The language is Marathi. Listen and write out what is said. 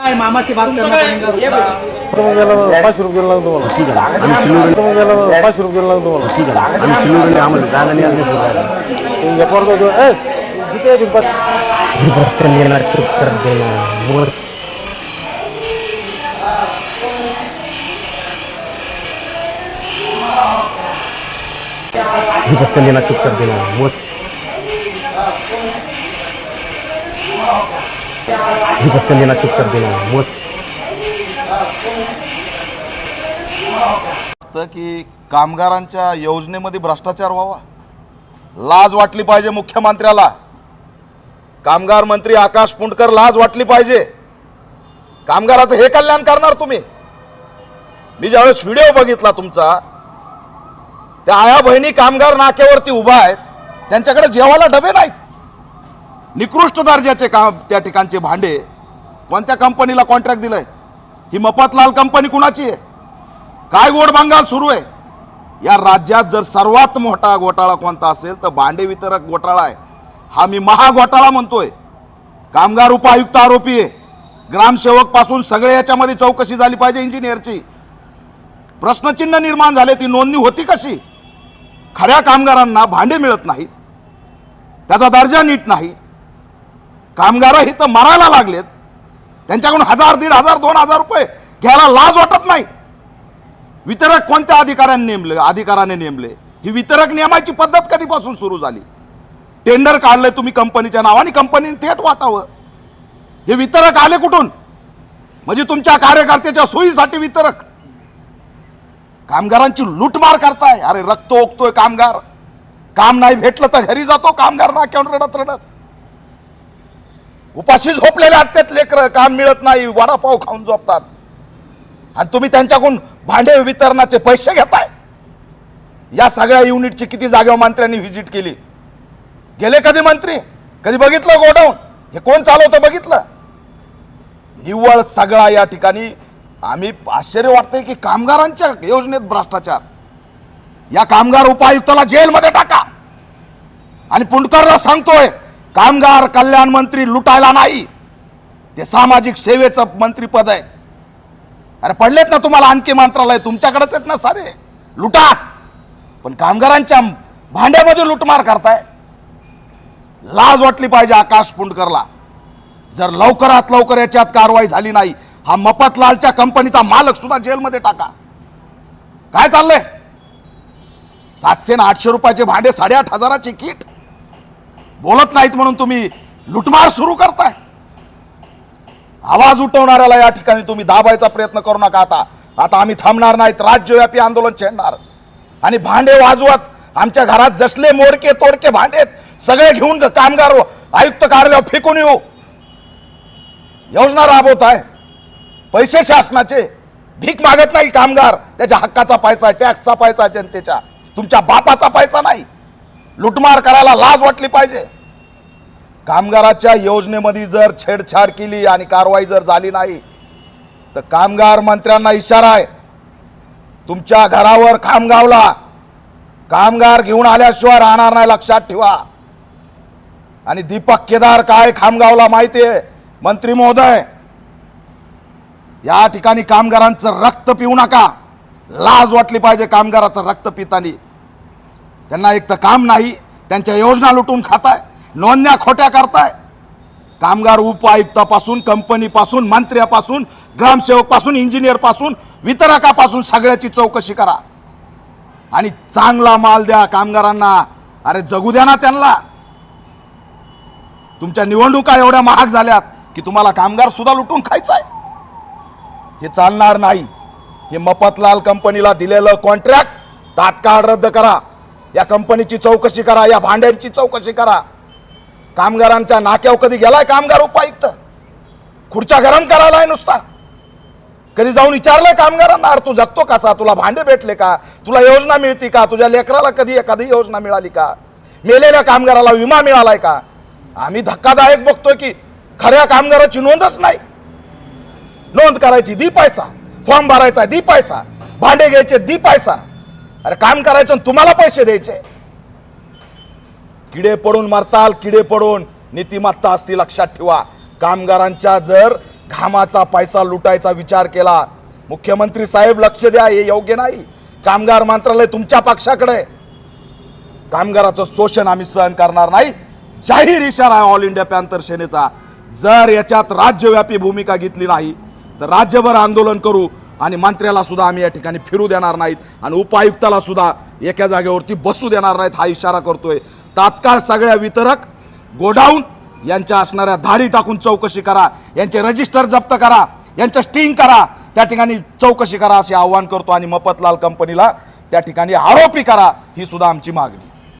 मामा से बात करना पड़ेगा पाचशे रुपये लागतो तुम्हाला ठीक आहे आम्ही शिलूर गेला पाचशे रुपये लागतो तुम्हाला ठीक आहे आम्हाला जागा नाही ए तुम्ही वस्त्र दीपक उत्तर चुप कर देना निर्माण की कामगारांच्या योजनेमध्ये भ्रष्टाचार व्हावा? लाज वाटली पाहिजे मुख्यमंत्र्याला. कामगार मंत्री आकाश पुंडकर लाज वाटली पाहिजे. कामगाराचं हे कल्याण करणार तुम्ही. मी ज्यावेळेस व्हिडिओ बघितला तुमचा त्या आया बहिणी कामगार नाक्यावरती उभा आहेत त्यांच्याकडे जेवायला डबे नाहीत. निकृष्ट दर्जाचे काम त्या ठिकाणचे भांडे? कोणत्या कंपनीला कॉन्ट्रॅक्ट दिलंय? ही मफतलाल कंपनी कुणाची आहे? काय गोडबंगाल सुरू आहे? या राज्यात जर सर्वात मोठा घोटाळा कोणता असेल तर भांडे वितरक घोटाळा आहे. हा मी महाघोटाळा म्हणतोय. कामगार उपायुक्त आरोपी आहे. ग्रामसेवकपासून सगळे याच्यामध्ये चौकशी झाली पाहिजे इंजिनियरची प्रश्नचिन्ह निर्माण झाले ती नोंदणी होती कशी? खऱ्या कामगारांना भांडे मिळत नाहीत. त्याचा दर्जा नीट नाही. कामगार तर मरायला लागलेत. त्यांच्याकडून हजार दीड हजार दोन हजार रुपये घ्यायला लाज वाटत नाही. वितरक कोणत्या अधिकाऱ्यांनी नेमले? अधिकाराने नेमले. ही वितरक नियमाची पद्धत कधीपासून सुरू झाली? टेंडर काढलंय तुम्ही कंपनीच्या नावाने कंपनीने थेट वाटावं. हे वितरक आले कुठून? म्हणजे तुमच्या कार्यकर्त्याच्या सोयीसाठी वितरक. कामगारांची लूटमार करताय. अरे रक्त ओकतोय कामगार. काम नाही भेटलं तर घरी जातो कामगार नाक्यावर रडत रडत. उपाशी झोपलेले असतात लेकर काम मिळत नाही वडापाव खाऊन झोपतात. आणि तुम्ही त्यांच्याकडून भांडे वितरणाचे पैसे घेताय. या सगळ्या युनिटची किती जागेवर मंत्र्यांनी व्हिजिट केली? गेले कधी मंत्री? कधी बघितलं गोडाऊन? हे कोण चालवतं बघितलं? निव्वळ सगळा या ठिकाणी आम्ही आश्चर्य वाटतंय की कामगारांच्या योजनेत भ्रष्टाचार. या कामगार उपायुक्ताला जेलमध्ये टाका. आणि पुंडकरला सांगतोय कामगार कल्याण मंत्री लुटायला नाही. ते सामाजिक सेवेचं मंत्रीपद आहे. अरे पडलेत ना तुम्हाला आणखी मंत्रालय? तुमच्याकडेच आहेत ना सारे. लुटा. पण कामगारांच्या भांड्यामध्ये लुटमार करताय. लाज वाटली पाहिजे आकाश पुंडकरला. जर लवकरात लवकर याच्यात कारवाई झाली नाही हा मफतलालच्या कंपनीचा मालक सुद्धा जेलमध्ये टाका. काय चाललंय? सातशे ना आठशे रुपयाचे भांडे साडेआठ हजाराची किट. बोलत नाहीत म्हणून तुम्ही लुटमार सुरू करताय. आवाज उठवणाऱ्याला या ठिकाणी तुम्ही दाबायचा प्रयत्न करू नका आता. आता आम्ही थांबणार नाहीत राज्यव्यापी आंदोलन छेडणार. आणि भांडे वाजवत आमच्या घरात जसले मोडके तोडके भांडेत सगळे घेऊन कामगार हो, आयुक्त कार्यालयावर फेकून येऊ. योजना राबवत आहे. पैसे शासनाचे भीक मागत नाही कामगार. त्याच्या हक्काचा पैसा टॅक्सचा पैसा जनतेच्या. तुमच्या बापाचा पैसा नाही. लुटमार करायला लाज वाटली पाहिजे. कामगाराच्या योजनेमध्ये जर छेडछाड केली आणि कारवाई जर झाली नाही तर कामगार मंत्र्यांना इशारा आहे. तुमच्या घरावर खामगावला कामगार घेऊन आल्याशिवाय राहणार नाही लक्षात ठेवा. आणि दीपक केदार काय खामगावला माहिती आहे मंत्री महोदय या ठिकाणी कामगारांचं रक्त पिऊ नका. लाज वाटली पाहिजे कामगाराचं रक्त पितानी. त्यांना एक तर काम नाही त्यांच्या योजना लुटून खाताय नोंदण्या खोट्या करताय. कामगार उपआयुक्तापासून कंपनीपासून मंत्र्यापासून ग्रामसेवकपासून इंजिनियरपासून वितरकापासून सगळ्याची चौकशी करा. आणि चांगला माल द्या कामगारांना. अरे जगू द्या ना त्यांना. तुमच्या निवडणुका एवढ्या महाग झाल्यात की तुम्हाला कामगार सुद्धा लुटून खायचं आहे हे चालणार नाही. हे मफतलाल कंपनीला दिलेलं कॉन्ट्रॅक्ट तात्काळ रद्द करा. या कंपनीची चौकशी करा या भांड्यांची चौकशी करा. कामगारांच्या नाक्यावर कधी गेलाय कामगार उपायुक्त? खुर्च्या गरम करायला आहे नुसता. कधी जाऊन विचारलंय कामगारांना अरे तू जगतो कसा तुला भांडे भेटले का? तुला योजना मिळती का? तुझ्या लेकराला कधी एखादी योजना मिळाली का? मेलेल्या कामगाराला विमा मिळालाय का? आम्ही धक्कादायक बघतोय की खऱ्या कामगाराची नोंदच नाही. नोंद करायची दी पैसा फॉर्म भरायचा दी पैसा भांडे घ्यायचे दी पैसा. अरे काम करायचं आणि तुम्हाला पैसे द्यायचे. किडे पडून मरताल किडे पडून नीतिमत्ता असती लक्षात ठेवा. कामगारांच्या जर घामाचा पैसा लुटायचा विचार केला मुख्यमंत्री साहेब लक्ष द्या हे योग्य नाही. कामगार मंत्रालय तुमच्या पक्षाकडे. कामगाराचं शोषण आम्ही सहन करणार नाही. जाहीर इशारा आहे ऑल इंडिया पॅन्थर सेनेचा. जर याच्यात राज्यव्यापी भूमिका घेतली नाही तर राज्यभर आंदोलन करू. आणि मंत्र्याला सुद्धा आम्ही या ठिकाणी फिरू देणार नाहीत आणि उपायुक्ताला सुद्धा एका जागेवरती बसू देणार नाहीत हा इशारा करतोय. तात्काळ सगळ्या वितरक गोडाऊन यांच्या असणाऱ्या धाडी टाकून चौकशी करा यांचे रजिस्टर जप्त करा यांचं स्टिंग करा त्या ठिकाणी चौकशी करा असे आव्हान करतो आणि मफतलाल कंपनीला त्या ठिकाणी आरोपी करा ही सुद्धा आमची मागणी.